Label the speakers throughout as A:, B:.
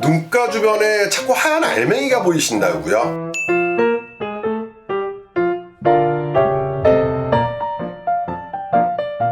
A: 눈가 주변에 자꾸 하얀 알맹이가 보이신다고요?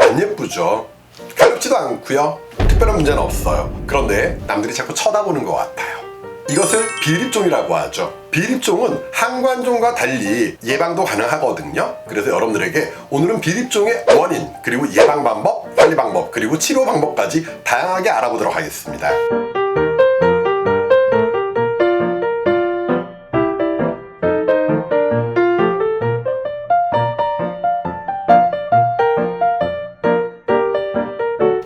A: 안 예쁘죠? 가렵지도 않고요. 특별한 문제는 없어요. 그런데 남들이 자꾸 쳐다보는 것 같아요. 이것을 비립종이라고 하죠. 비립종은 항관종과 달리 예방도 가능하거든요. 그래서 여러분들에게 오늘은 비립종의 원인, 그리고 예방 방법, 관리 방법, 그리고 치료 방법까지 다양하게 알아보도록 하겠습니다.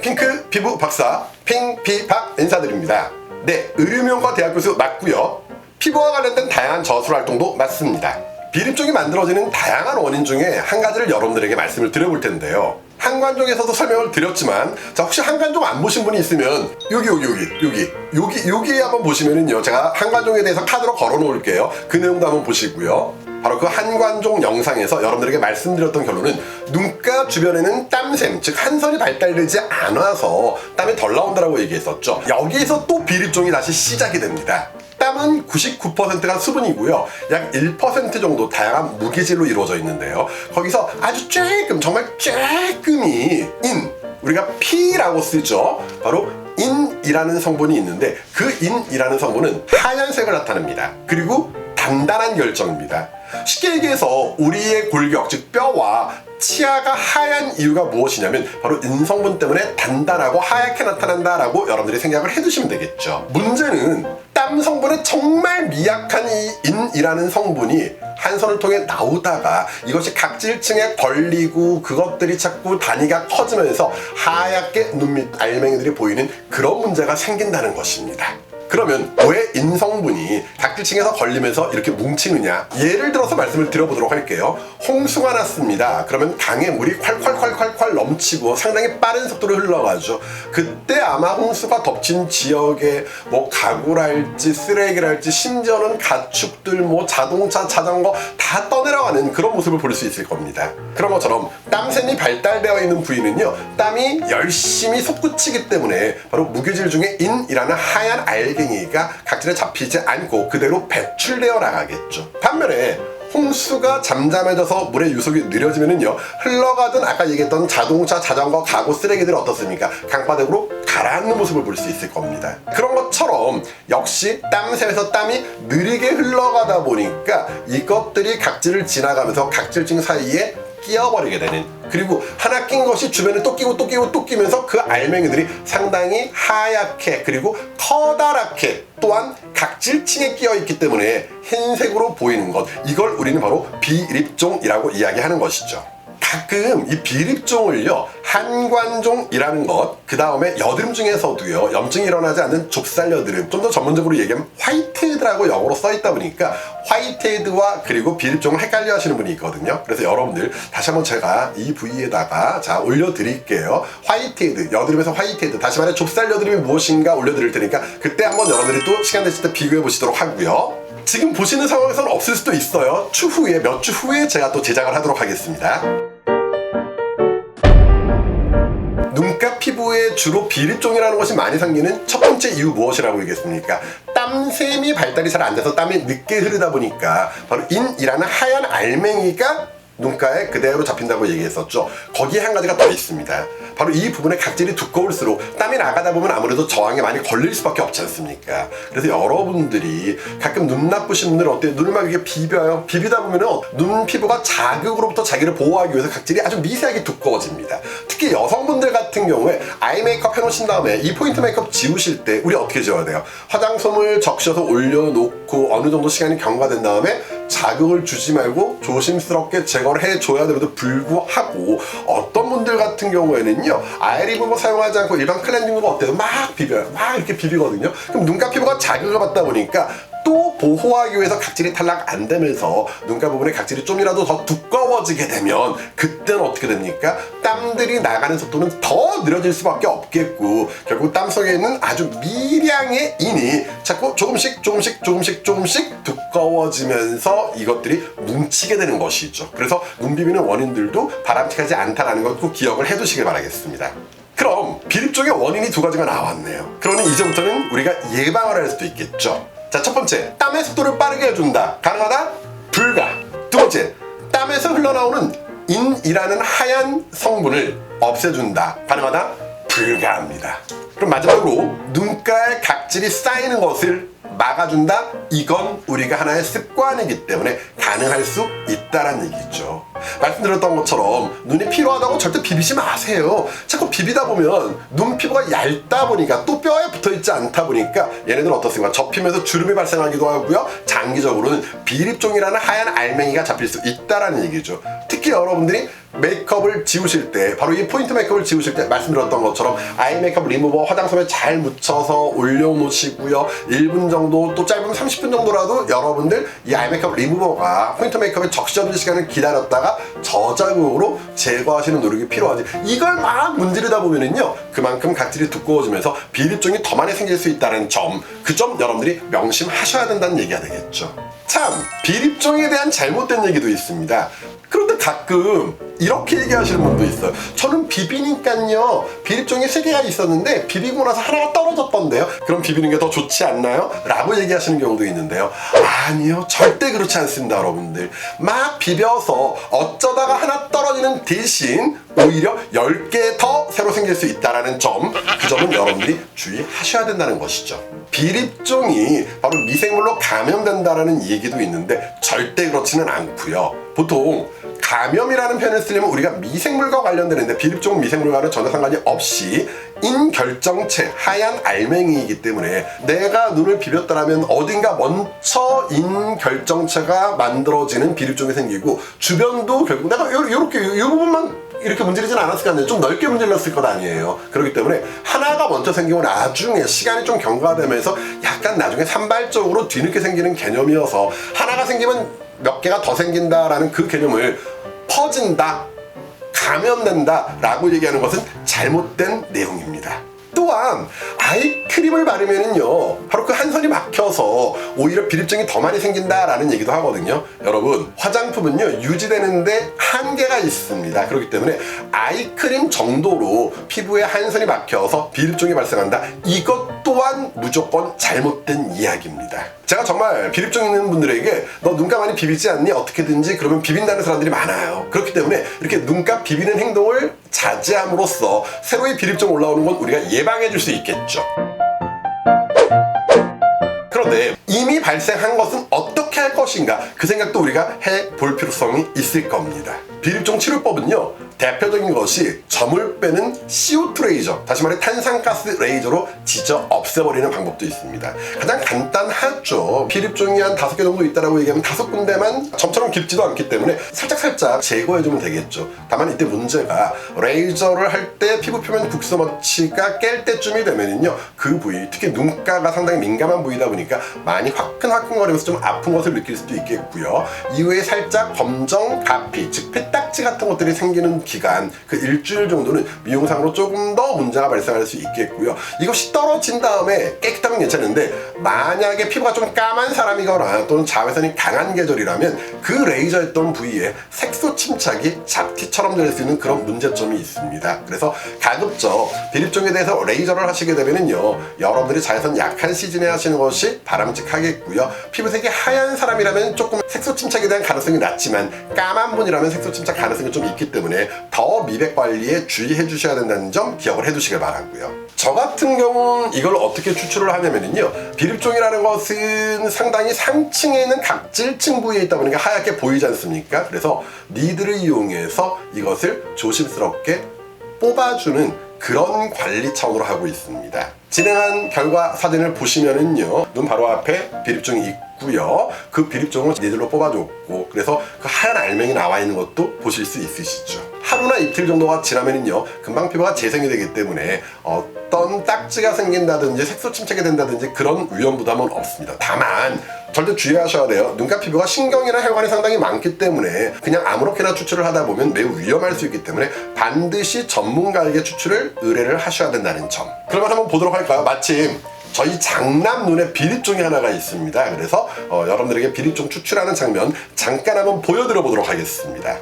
A: 핑크 피부 박사 핑피박 인사드립니다. 네, 의료명과 대학 교수 맞고요. 피부와 관련된 다양한 저술 활동도 맞습니다. 비립종이 만들어지는 다양한 원인 중에 한 가지를 여러분들에게 말씀을 드려볼 텐데요. 한관종에서도 설명을 드렸지만 자 혹시 한관종 안 보신 분이 있으면 여기 여기 여기 여기 여기 여기 한번 보시면은요 제가 한관종에 대해서 카드로 걸어 놓을게요 그 내용도 한번 보시고요 바로 그 한관종 영상에서 여러분들에게 말씀드렸던 결론은 눈가 주변에는 땀샘, 즉 한선이 발달되지 않아서 땀이 덜 나온다라고 얘기했었죠. 여기에서 또 비립종이 다시 시작이 됩니다. 땀은 99%가 수분이고요. 약 1% 정도 다양한 무기질로 이루어져 있는데요. 거기서 아주 조금, 정말 조금이 인, 우리가 P라고 쓰죠. 바로 인이라는 성분이 있는데 그 인이라는 성분은 하얀색을 나타냅니다. 그리고 단단한 결정입니다. 쉽게 얘기해서 우리의 골격, 즉 뼈와 치아가 하얀 이유가 무엇이냐면 바로 인성분 때문에 단단하고 하얗게 나타난다라고 여러분들이 생각을 해두시면 되겠죠. 문제는 땀 성분에 정말 미약한 이 인이라는 성분이 한선을 통해 나오다가 이것이 각질층에 걸리고 그것들이 자꾸 단위가 커지면서 하얗게 눈밑 알맹이들이 보이는 그런 문제가 생긴다는 것입니다. 그러면 왜 인성분이 각질층에서 걸리면서 이렇게 뭉치느냐? 예를 들어서 말씀을 드려보도록 할게요. 홍수가 났습니다. 그러면 강에 물이 콸콸콸콸콸 넘치고 상당히 빠른 속도로 흘러가죠. 그때 아마 홍수가 덮친 지역에 뭐 가구랄지 쓰레기랄지 심지어는 가축들 뭐 자동차 자전거 다 떠내려가는 그런 모습을 볼 수 있을 겁니다. 그런 것처럼 땀샘이 발달되어 있는 부위는요 땀이 열심히 솟구치기 때문에 바로 무교질 중에 인이라는 하얀 알갱이 가 각질에 잡히지 않고 그대로 배출되어 나가겠죠. 반면에 홍수가 잠잠해져서 물의 유속이 느려지면은요 흘러가던 아까 얘기했던 자동차, 자전거, 가구, 쓰레기들 어떻습니까? 강바닥으로 가라앉는 모습을 볼 수 있을 겁니다. 그런 것처럼 역시 땀샘에서 땀이 느리게 흘러가다 보니까 이것들이 각질을 지나가면서 각질층 사이에 끼어버리게 되는 그리고 하나 낀 것이 주변에 또 끼고 또 끼고 또 끼면서 그 알맹이들이 상당히 하얗게 그리고 커다랗게 또한 각질층에 끼어 있기 때문에 흰색으로 보이는 것 이걸 우리는 바로 비립종이라고 이야기하는 것이죠. 가끔 이 비립종을요 한관종이라는 것그 다음에 여드름 중에서도요 염증이 일어나지 않는 좁쌀 여드름 좀 더 전문적으로 얘기하면 화이트 헤드라고 영어로 써 있다 보니까 화이트헤드와 그리고 비립종을 헷갈려 하시는 분이 있거든요. 그래서 여러분들 다시 한번 제가 이 부위에다가 자 올려드릴게요. 화이트헤드 여드름에서 화이트헤드. 다시 말해 좁쌀 여드름이 무엇인가 올려드릴 테니까 그때 한번 여러분들이 또 시간 되실 때 비교해 보시도록 하고요. 지금 보시는 상황에서는 없을 수도 있어요. 추후에 몇 주 후에 제가 또 제작을 하도록 하겠습니다 주로 비립종이라는 것이 많이 생기는 첫 번째 이유 무엇이라고 얘기했습니까? 땀샘이 발달이 잘 안 돼서 땀이 늦게 흐르다 보니까 바로 인이라는 하얀 알맹이가 눈가에 그대로 잡힌다고 얘기했었죠. 거기에 한 가지가 더 있습니다. 바로 이 부분의 각질이 두꺼울수록 땀이 나가다 보면 아무래도 저항에 많이 걸릴 수밖에 없지 않습니까? 그래서 여러분들이 가끔 눈 나쁘신 분들은 어때요? 눈을 막 이렇게 비벼요. 비비다 보면은 눈 피부가 자극으로부터 자기를 보호하기 위해서 각질이 아주 미세하게 두꺼워집니다. 특히 여성분들 같은 경우에 아이 메이크업 해놓으신 다음에 이 포인트 메이크업 지우실 때 우리 어떻게 지워야 돼요? 화장솜을 적셔서 올려놓고 어느 정도 시간이 경과된 다음에 자극을 주지 말고 조심스럽게 제거를 해줘야 됨에도 불구하고 어떤 분들 같은 경우에는요 아이 리무버 사용하지 않고 일반 클렌징 리무버 어때요? 막 비벼요 막 이렇게 비비거든요 그럼 눈가 피부가 자극을 받다 보니까 또 보호하기 위해서 각질이 탈락 안 되면서 눈가 부분에 각질이 좀이라도 더 두꺼워지게 되면 그때는 어떻게 됩니까? 땀들이 나가는 속도는 더 느려질 수밖에 없겠고 결국 땀 속에 있는 아주 미량의 인이 자꾸 조금씩 조금씩 조금씩 조금씩 두꺼워지면서 이것들이 뭉치게 되는 것이죠. 그래서 눈 비비는 원인들도 바람직하지 않다라는 것 꼭 기억을 해두시길 바라겠습니다. 그럼 비립종의 원인이 두 가지가 나왔네요. 그러니 이제부터는 우리가 예방을 할 수도 있겠죠. 자, 첫 번째, 땀의 속도를 빠르게 해준다. 가능하다? 불가. 두 번째, 땀에서 흘러나오는 인이라는 하얀 성분을 없애준다. 가능하다? 불가합니다. 그럼 마지막으로 눈가에 각질이 쌓이는 것을 막아준다? 이건 우리가 하나의 습관이기 때문에 가능할 수 있다는 얘기죠. 말씀드렸던 것처럼 눈이 피로하다고 절대 비비지 마세요. 자꾸 비비다 보면 눈 피부가 얇다 보니까 또 뼈에 붙어 있지 않다 보니까 얘네들은 어떻습니까? 접히면서 주름이 발생하기도 하고요. 장기적으로는 비립종이라는 하얀 알맹이가 잡힐 수 있다라는 얘기죠. 특히 여러분들이 메이크업을 지우실 때 바로 이 포인트 메이크업을 지우실 때 말씀드렸던 것처럼 아이 메이크업 리무버 화장솜에 잘 묻혀서 올려놓으시고요 1분 정도 또 짧으면 30분 정도라도 여러분들 이 아이 메이크업 리무버가 포인트 메이크업에 적셔질 시간을 기다렸다가 저자극으로 제거하시는 노력이 필요하지. 이걸 막 문지르다 보면은요 그만큼 각질이 두꺼워지면서 비립종이 더 많이 생길 수 있다는 점 그 점 여러분들이 명심하셔야 된다는 얘기가 되겠죠. 참 비립종에 대한 잘못된 얘기도 있습니다. 그런데 가끔 이렇게 얘기하시는 분도 있어요. 저는 비비니까요. 비립종이 세 개가 있었는데 비비고 나서 하나가 떨어졌던데요. 그럼 비비는 게 더 좋지 않나요? 라고 얘기하시는 경우도 있는데요. 아니요. 절대 그렇지 않습니다, 여러분들. 막 비벼서 어쩌다가 하나 떨어지는 대신 오히려 10개 더 새로 생길 수 있다는 점, 그 점은 여러분들이 주의하셔야 된다는 것이죠. 비립종이 바로 미생물로 감염된다는 얘기도 있는데 절대 그렇지는 않고요. 보통 감염이라는 표현을 쓰려면 우리가 미생물과 관련되는데 비립종 미생물과는 전혀 상관이 없이 인결정체 하얀 알맹이이기 때문에 내가 눈을 비볐다라면 어딘가 먼저 인결정체가 만들어지는 비립종이 생기고 주변도 결국 내가 요, 요렇게 요, 요 부분만 이렇게 문지르진 않았을 거 아니에요. 좀 넓게 문질렀을 것 아니에요. 그렇기 때문에 하나가 먼저 생기고 나중에 시간이 좀 경과되면서 약간 나중에 산발적으로 뒤늦게 생기는 개념이어서 하나가 생기면 몇 개가 더 생긴다라는 그 개념을 퍼진다, 감염된다 라고 얘기하는 것은 잘못된 내용입니다. 또한 아이크림을 바르면은요 바로 그 한 선이 막혀서 오히려 비립증이 더 많이 생긴다라는 얘기도 하거든요. 여러분 화장품은요 유지되는데 한계가 있습니다. 그렇기 때문에 아이크림 정도로 피부에 한 선이 막혀서 비립증이 발생한다. 이것 또한 무조건 잘못된 이야기입니다. 제가 정말 비립증 있는 분들에게 너 눈가 많이 비비지 않니? 어떻게든지 그러면 비빈다는 사람들이 많아요. 그렇기 때문에 이렇게 눈가 비비는 행동을 자제함으로써 새로이 비립증 올라오는 건 우리가 예방해 줄 수 있겠죠. 그런데 이미 발생한 것은 어떻게 할 것인가 그 생각도 우리가 해 볼 필요성이 있을 겁니다. 비립종 치료법은요. 대표적인 것이 점을 빼는 CO2 레이저, 다시 말해 탄산가스 레이저로 지져 없애버리는 방법도 있습니다. 가장 간단하죠. 비립종이 한 다섯 개 정도 있다라고 얘기하면 다섯 군데만 점처럼 깊지도 않기 때문에 살짝살짝 제거해주면 되겠죠. 다만 이때 문제가 레이저를 할 때 피부 표면 국소머치가 깰 때쯤이 되면은요, 그 부위, 특히 눈가가 상당히 민감한 부위다 보니까 많이 화끈화끈거리면서 좀 아픈 것을 느낄 수도 있겠고요. 이후에 살짝 검정, 가피, 즉 폐딱지 같은 것들이 생기는 기간, 그 일주일 정도는 미용상으로 조금 더 문제가 발생할 수 있겠고요. 이것이 떨어진 다음에 깨끗하면 괜찮은데 만약에 피부가 좀 까만 사람이거나 또는 자외선이 강한 계절이라면 그 레이저했던 부위에 색소 침착이 잡티처럼 될 수 있는 그런 문제점이 있습니다. 그래서 가급적 비립종에 대해서 레이저를 하시게 되면은요 여러분들이 자외선 약한 시즌에 하시는 것이 바람직하겠고요. 피부색이 하얀 사람이라면 조금 색소 침착에 대한 가능성이 낮지만 까만 분이라면 색소 침착 가능성이 좀 있기 때문에 더 미백 관리에 주의해 주셔야 된다는 점 기억을 해 두시길 바라고요. 저 같은 경우는 이걸 어떻게 추출을 하냐면요 비립종이라는 것은 상당히 상층에 있는 각질층 부위에 있다 보니까 하얗게 보이지 않습니까? 그래서 니드를 이용해서 이것을 조심스럽게 뽑아주는 그런 관리 차원으로 하고 있습니다. 진행한 결과 사진을 보시면은요, 눈 바로 앞에 비립종이 있고 요. 그 비립종을 니들로 뽑아줬고, 그래서 그 하얀 알맹이 나와 있는 것도 보실 수 있으시죠. 하루나 이틀 정도가 지나면은요, 금방 피부가 재생이 되기 때문에 어떤 딱지가 생긴다든지 색소 침착이 된다든지 그런 위험 부담은 없습니다. 다만 절대 주의하셔야 돼요. 눈가 피부가 신경이나 혈관이 상당히 많기 때문에 그냥 아무렇게나 추출을 하다 보면 매우 위험할 수 있기 때문에 반드시 전문가에게 추출을 의뢰를 하셔야 된다는 점. 그러면 한번 보도록 할까요? 마침 저희 장남 눈에 비립종이 하나가 있습니다. 그래서 어, 여러분들에게 비립종 추출하는 장면 잠깐 한번 보여드려 보도록 하겠습니다.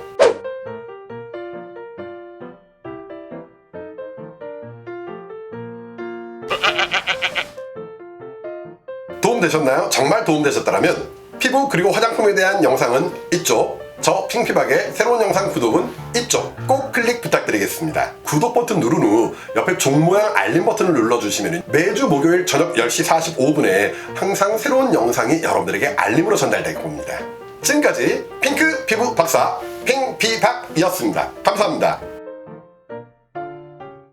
A: 도움되셨나요? 정말 도움되셨다면 피부 그리고 화장품에 대한 영상은 이쪽 저 핑피박의 새로운 영상 구독은 이쪽 꼭 클릭 부탁드리겠습니다. 구독 버튼 누른 후 옆에 종 모양 알림 버튼을 눌러주시면 매주 목요일 저녁 10시 45분에 항상 새로운 영상이 여러분들에게 알림으로 전달될 겁니다. 지금까지 핑크 피부 박사 핑피박이었습니다. 감사합니다.